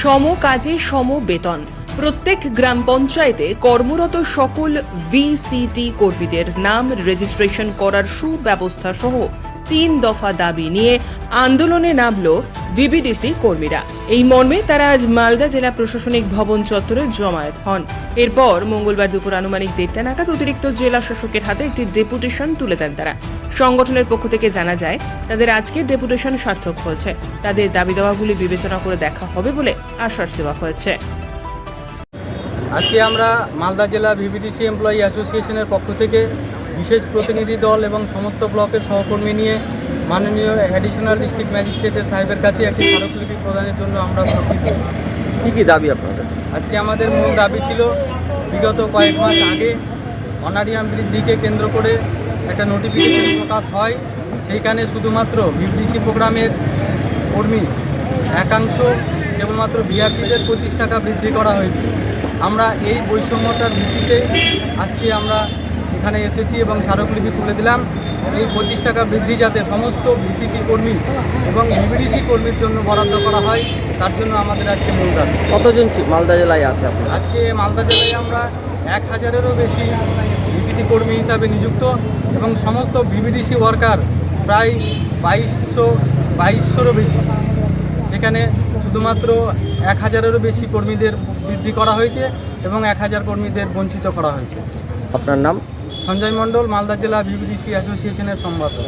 সম কাজে সম বেতন। প্রত্যেক গ্রাম পঞ্চায়েতে কর্মরত সকল ভিসিটি কর্মীদের নাম রেজিস্ট্রেশন করার সুব্যবস্থা সহ তিন দফা দাবি নিয়ে আন্দোলনে নামল ভিবিডিসি কর্মীরা। এই মর্মে তারা আজ মালদা জেলা প্রশাসনিক ভবন চত্বরে জমায়েত হন। এরপর মঙ্গলবার দুপুর আনুমানিক দেড়টা নাগাদ অতিরিক্ত জেলা শাসকের হাতে একটি ডেপুটেশন তুলে দেন তারা। সংগঠনের পক্ষ থেকে জানা যায়, তাদের আজকের ডেপুটেশন সার্থক হয়েছে। তাদের দাবি দাওয়াগুলি বিবেচনা করে দেখা হবে বলে আশ্বাস দেওয়া হয়েছে। আজকে আমরা মালদা জেলা ভিভিডিসি এমপ্লয়ি অ্যাসোসিয়েশনের পক্ষ থেকে বিশেষ প্রতিনিধি দল এবং সমস্ত ব্লকের সহকর্মী নিয়ে মাননীয় অ্যাডিশনাল ডিস্ট্রিক্ট ম্যাজিস্ট্রেটের সাহেবের কাছে একটি স্মারকলিপি প্রদানের জন্য আমরা কি কি দাবি আপনাদের? আজকে আমাদের মূল দাবি ছিল বিগত কয়েক মাস আগে অনারিয়াম বৃদ্ধিকে কেন্দ্র করে একটা নোটিফিকেশন প্রকাশ হয়। সেইখানে শুধুমাত্র বিবিসি প্রোগ্রামের কর্মী একাংশ কেবলমাত্র বিআরপিদের পঁচিশ টাকা বৃদ্ধি করা হয়েছে। আমরা এই বৈষম্যতার ভিত্তিতে আজকে আমরা এখানে এসেছি এবং স্মারকলিপি তুলে দিলাম। এই পঁচিশ টাকা বৃদ্ধি যাতে সমস্ত বিসিটি কর্মী এবং বিবিডিসি কর্মীর জন্য বরাদ্দ করা হয় তার জন্য আমাদের আজকে মূল দাবি। কতজন মালদা জেলায় আছে আপনার আজকে মালদা জেলায় আমরা এক হাজারেরও বেশি বিপিটি কর্মী হিসাবে নিযুক্ত এবং সমস্ত বিবিডিসি ওয়ার্কার প্রায় বাইশশো বাইশশোরও বেশি। এখানে শুধুমাত্র এক হাজারেরও বেশি কর্মীদের বৃদ্ধি করা হয়েছে এবং এক হাজার কর্মীদের বঞ্চিত করা হয়েছে। আপনার নাম? সঞ্জয় মণ্ডল মালদা জেলা বিবিডিসি অ্যাসোসিয়েশনের সম্পাদক।